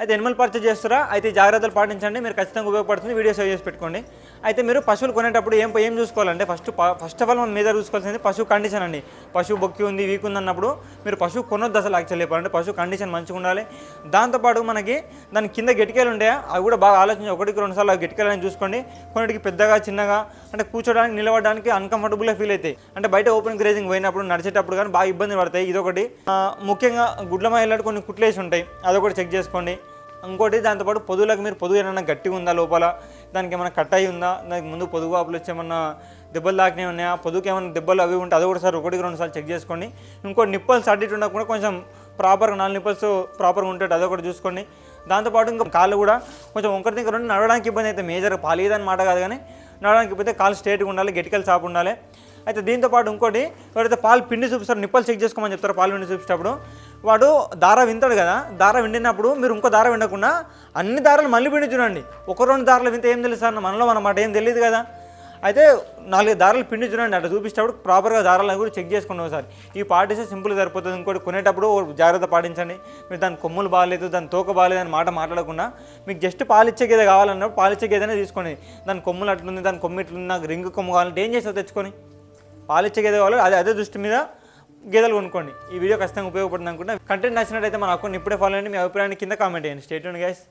అయితే Animal purchase చేస్తారా? అయితే జాగ్రత్తలు పాటించండి. మీరు ఖచ్చితంగా ఉపయోగపడుతుంది. వీడియో సేవ్ చేసి పెట్టుకోండి. అయితే మీరు పశువులు కొనేటప్పుడు ఏం ఏం చూసుకోవాలంటే ఫస్ట్ ఫస్ట్ ఆఫ్ ఆల్ మనం మీద చూసుకోవాల్సింది పశువు కండిషన్ అండి. పశువు బొక్కి ఉంది వీక్ ఉంది అన్నప్పుడు మీరు పశువు కొనొద్దు అసలు యాక్చువల్ చెప్పాలంటే. పశువు కండిషన్ మంచిగా ఉండాలి. దాంతోపాటు మనకి దాని కింద గిటికలు ఉంటాయా అవి కూడా బాగా ఆలోచించి ఒకటికి రెండు సార్లు గిటికలని చూసుకోండి. కొన్నిటికి పెద్దగా చిన్నగా అంటే కూర్చోడానికి నిలబడడానికి అన్కంఫర్టబుల్గా ఫీల్ అవుతాయి. అంటే బయట ఓపెన్ గ్రేజింగ్ పోయినప్పుడు నడిచేటప్పుడు కానీ బాగా ఇబ్బంది పడతాయి. ఇదొకటి. ముఖ్యంగా గుడ్ల మహిళలు కొన్ని కుట్లేసి ఉంటాయి. అదొకటి చెక్ చేసుకోండి. ఇంకోటి దాంతోపాటు పొదువులకు మీరు పొదుగు ఏమైనా గట్టిగా ఉందా లోపల? దానికి ఏమైనా కట్ అయి ఉందా? దానికి ముందు పొదుగు ఆపులు వచ్చి ఏమన్నా దెబ్బలు తాకినవి ఉన్నాయా? పొదుగుకి ఏమైనా దెబ్బలు అవి ఉంటే అది కూడా సార్ ఒకటికి రెండు సార్లు చెక్ చేసుకోండి. ఇంకో నిప్పల్స్ అడ్డిట్ ఉండకుండా కొంచెం ప్రాపర్గా నాలుగు నిప్పల్స్ ప్రాపర్గా ఉంటాడు అదొకటి చూసుకోండి. దాంతోపాటు ఇంకా కాళ్ళు కూడా కొంచెం ఒకరి దగ్గర ఉండి నడవడానికి ఇబ్బంది అయితే మేజర్ పాలేదని మాట కాదు కానీ నడవడానికి ఇబ్బంది కాలు స్ట్రేట్గా ఉండాలి గట్టికలు చాపు ఉండాలి. అయితే దీంతో పాటు ఇంకోటి ఎవరైతే పాలు పిండి చూపిస్తారో నిప్పలు చెక్ చేసుకోమని చెప్తారు పాలు పిండి చూపించేటప్పుడు వాడు దార వింటాడు కదా దార విండినప్పుడు మీరు ఇంకో దార వినకుండా అన్ని దారాలు మళ్ళీ పిండి చూడండి. ఒక రెండు దారాలు వింటే ఏం తెలుసు అన్న మనలో మనమాట ఏం తెలియదు కదా. అయితే నాలుగు దారాలు పిండి చూడండి అట్లా చూపించేటప్పుడు ప్రాపర్గా దారాలను కూడా చెక్ చేసుకోండి ఒకసారి. ఈ పాటిస్తే సింపుల్ సరిపోతుంది. ఇంకోటి కొనేటప్పుడు ఓ జాగ్రత్త పాటించండి. మీరు దాని కొమ్ములు బాగాలేదు దాని తోక బాగాలేదు అని మాట మాట్లాడకుండా మీకు జస్ట్ పాలిచ్చే గేదె కావాలన్నప్పుడు పాలిచ్చే గేదెనే తీసుకోండి. దాని కొమ్ములు అట్లుంది దాని కొమ్ము ఇట్లుంది నాకు రింగ్ కొమ్ము కావాలంటే ఏం చేస్తారు తెచ్చుకొని? పాలిచ్చే గేదె కావాలి అదే అదే దృష్టి మీద గేదెలు కొనుక్కోండి. ఈ వీడియో ఖచ్చితంగా ఉపయోగపడుతుంది అనుకుంటా కంటెంట్ నచ్చినట్టయితే మన అకౌంట్ ఇప్పుడే ఫాలో అయ్యండి మీ అభిప్రాయాన్ని కింద కామెంట్ చేయండి. State guys